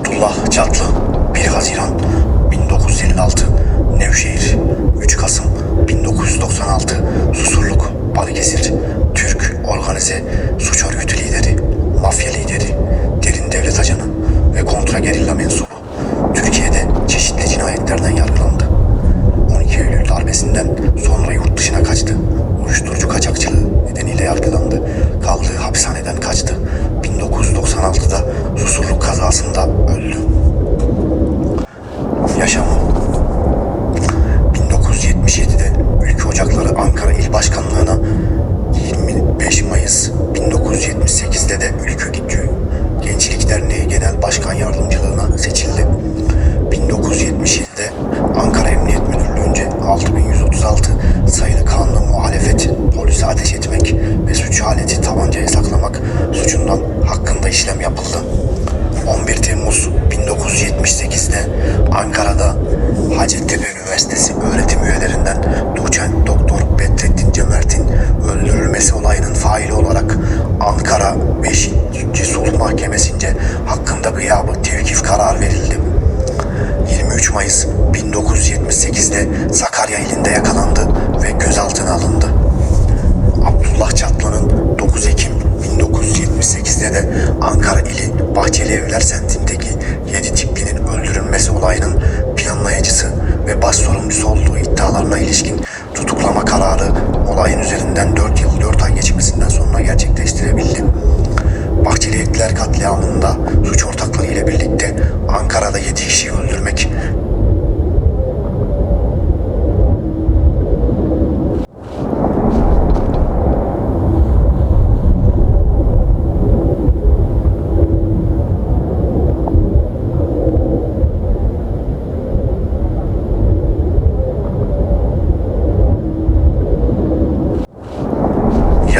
Abdullah Çatlı 1 Haziran 1956 Nevşehir 3 Kasım 1996 Susurluk Balıkesir Türk organize suç örgütü lideri mafya lideri derin devlet ajanı ve kontra gerilla mensubu tabancayı saklamak suçundan hakkında işlem yapıldı. 11 Temmuz 1978'de Ankara'da Hacettepe Üniversitesi öğretim üyelerinden doçent doktor Bedrettin Cömert'in öldürülmesi olayının faili olarak Ankara 5. Sulh Mahkemesi'nce hakkında gıyabı tevkif kararı verildi. 23 Mayıs 1978'de Sakarya ilinde yakalandı planlayıcısı ve baş sorumlusu olduğu iddialarına ilişkin tutuklama kararı olayın üzerinden 4 yıl 4 ay geçmesinden sonra gerçekleştirebildi. Bahçeli Evler katliamında suç ortakları ile birlikte Ankara'da 7 kişiyi öldürmek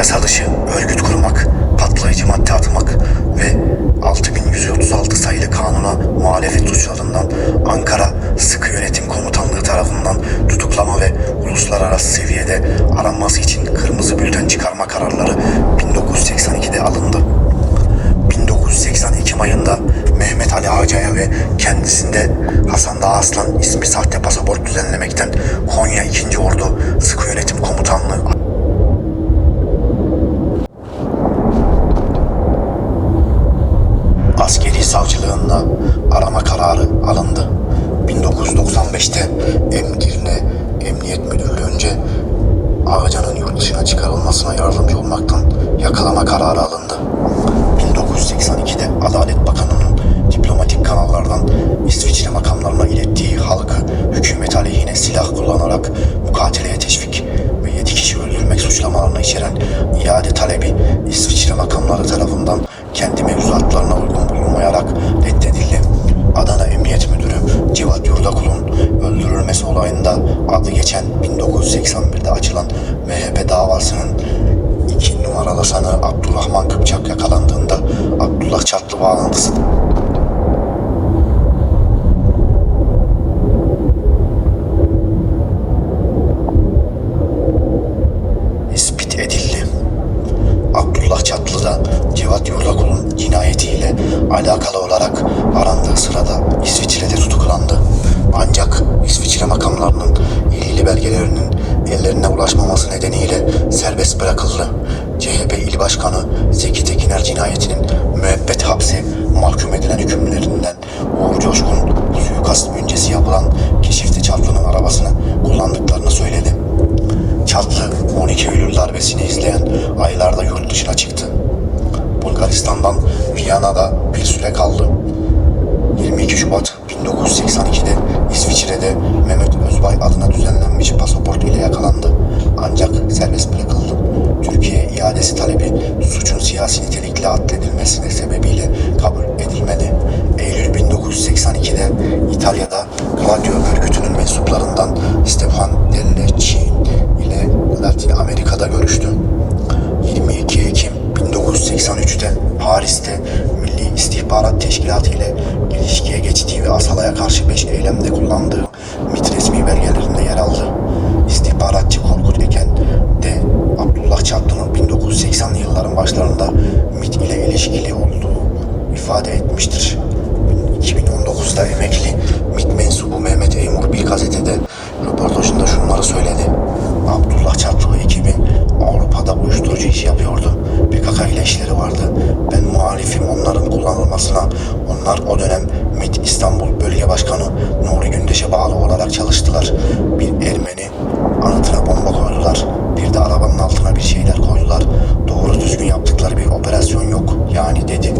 yasa dışı örgüt kurmak, patlayıcı madde atmak ve 6136 sayılı kanuna muhalefet suçlarından Ankara Sıkı Yönetim Komutanlığı tarafından tutuklama ve uluslararası seviyede aranması için kırmızı bülten çıkarma kararları 1982'de alındı. 1980 Ekim ayında Mehmet Ali Ağca'ya ve kendisinde Hasan Dağ Aslan ismi sahte pasaport düzenlemekten Konya 2. Ordu Sıkı Yönetim Komutanlığı savcılığında arama kararı alındı. 1995'te Emirne Emniyet Müdürlüğü'nce Ağcan'ın yurt dışına çıkarılmasına yardımcı olmaktan yakalama kararı alındı. 1982'de Adalet Bakanı'nın diplomatik kanallardan İsviçre makamlarına ilettiği halkı hükümet aleyhine silah kullanarak mukatileye teşvik ve 7 kişi öldürmek suçlamalarını içeren iade talebi İsviçre makamları tarafından kendi mevzuatlarına bulunmayarak reddedildi. Adana Emniyet Müdürü Cevat Yurdakul'un öldürülmesi olayında adı geçen 1981'de açılan MHP davasının iki numaralı sanığı Abdurrahman Kıpçak yakalandığında Abdullah Çatlı bağlantısı tespit edildi. Abdullah Çatlı da Yurdakul'un cinayetiyle alakalı olarak arandığı sırada İsviçre'de tutuklandı. Ancak İsviçre makamlarının ilgili belgelerinin ellerine ulaşmaması nedeniyle serbest bırakıldı. CHP İl Başkanı Zeki Tekiner cinayetinin müebbet hapse mahkum edilen hükümlerinden Uğur Coşkun suikast öncesi yapılan keşifte Çatlı'nın arabasını kullandıklarını söyledi. Çatlı 12 Eylül darbesini izleyen aylarda yurt dışına çıktı. Bulgaristan'dan Viyana'da bir süre kaldı. 22 Şubat 1982'de İsviçre'de Mehmet Özbay adına düzenlenmiş ile yakalandı. Ancak serbest bırakıldı. Türkiye iadesi talebi suçun siyasi nitelikle atledilmesi sebebiyle MIT ile ilişkili olduğu ifade etmiştir. 2019'da emekli MIT mensubu Mehmet Eymur bir gazetede röportajında şunları söyledi. Abdullah Çatlı ekibi Avrupa'da uyuşturucu işi yapıyordu. PKK ile işleri vardı. Ben muhalifim onların kullanılmasına. Onlar o dönem MIT İstanbul Bölge Başkanı Nuri Gündeş'e bağlı olarak çalıştılar. Bir Ermeni anıtına bomba koydular. Bir de arabanın altına bir şeyler koydular. Doğru düzgün yaptıkları bir operasyon yok. Yani dedi.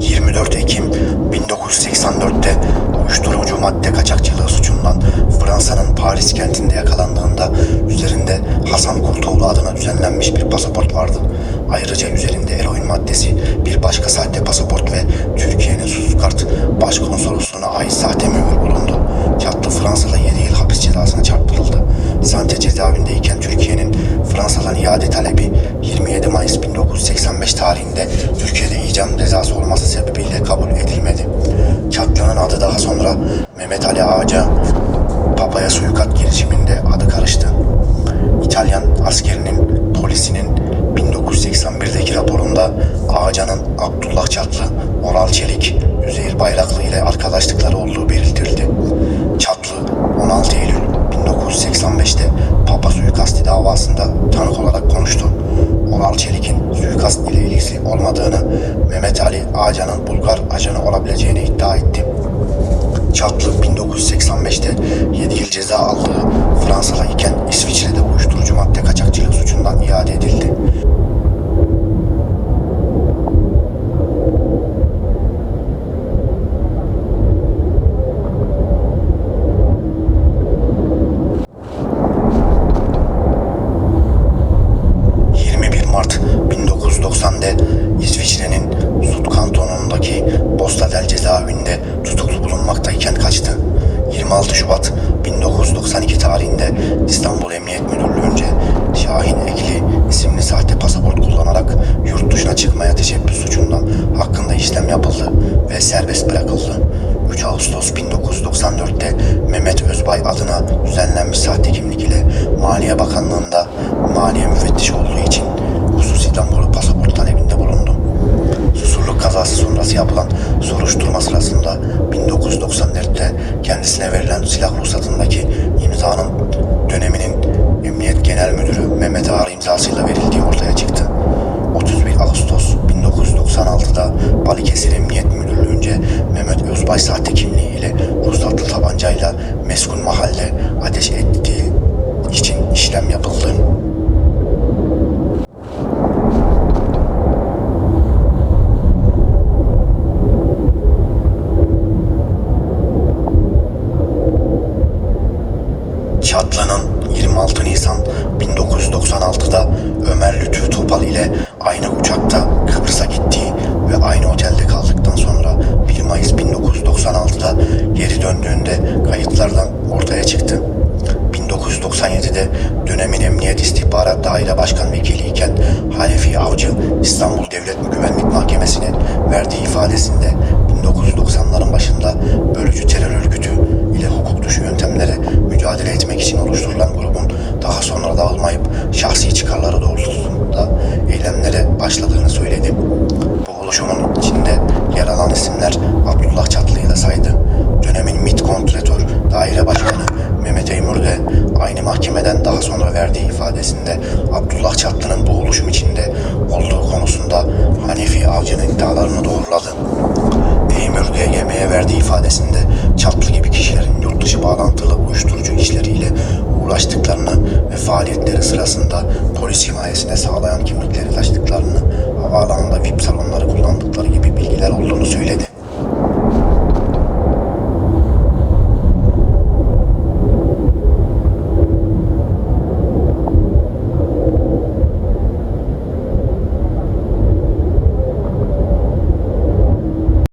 ...24 Ekim 1984'te uyuşturucu madde kaçakçılığı suçundan Fransa'nın Paris kentinde yakalandığında üzerinde Hasan Kurtoğlu adına düzenlenmiş bir pasaport vardı. Ayrıca üzerinde eroin maddesi, bir başka sahte pasaport ve Türkiye'nin Stuttgart Başkonsolosluğuna ait sahte mühür bulundu. Abdullah Çatlı, Oral Çelik, Üzeyir Bayraklı ile arkadaşlıkları olduğu belirtildi. Çatlı 16 Eylül 1985'te Papa suikasti davasında tanık olarak konuştu. Oral Çelik'in suikast ile ilgisi olmadığını, Mehmet Ali Ağca'nın Bulgar ajanı olabileceğini iddia etti. Çatlı 1985'te 7 yıl ceza aldığı Fransa'da iken İsviçre'de uyuşturucu madde kaçakçılığı suçundan iade edildi. Kaçtı. 26 Şubat 1992 tarihinde İstanbul Emniyet Müdürlüğü'nce Şahin Ekli isimli sahte pasaport kullanarak yurt dışına çıkmaya teşebbüs suçundan hakkında işlem yapıldı ve serbest bırakıldı. 3 Ağustos 1994'te Mehmet Özbay adına düzenlenmiş sahte kimlik ile Maliye Bakanlığı'nda maliye müfettişi olduğu için kazası sonrası yapılan soruşturma sırasında 1994'te kendisine verilen silah ruhsatındaki imzanın döneminin Emniyet Genel Müdürü Mehmet Ağar imzasıyla verildiği ortaya çıktı. 31 Ağustos 1996'da Balıkesir Emniyet Müdürlüğü'nce Mehmet Özbay sahte kimliği ile ruhsatlı tabancayla meskun mahalle ateş ettiği için işlem yapıldı. Çatlı'nın 26 Nisan 1996'da Ömer Lütfü Topal ile aynı uçakta Kıbrıs'a gittiği ve aynı otelde kaldıktan sonra 1 Mayıs 1996'da geri döndüğünde kayıtlardan ortaya çıktı. 1997'de dönemin Emniyet İstihbarat Daire Başkan Vekili iken Hanefi Avcı İstanbul Devlet Güvenlik Mahkemesi'ne verdiği ifadesinde 1990'ların başında bölücü terör örgütü ile hukuk dışı yöntemlere mücadele etmek için oluşturulan grubun daha sonra dağılmayıp şahsi çıkarları doğrultusunda eylemlere başladığını söyledi. Bu oluşumun içinde yer alan isimler Abdullah Çatlı'yı da saydı. Dönemin MİT Kontratör Daire Başkanı Mehmet Eymur de aynı mahkemeden daha sonra verdiği ifadesinde Abdullah Çatlı'nın bu oluşum içinde olduğu konusunda Hanefi Avcı'nın iddialarını doğruladı. Eymür DGM'ye verdiği ifadesinde Çatlı gibi kişilerin yurt dışı bağlantılı uyuşturucu işleriyle uğraştıklarını ve faaliyetleri sırasında polis himayesine sağlayan kimlikleri taşıdıklarını, havaalanında VIP salonları söyledi.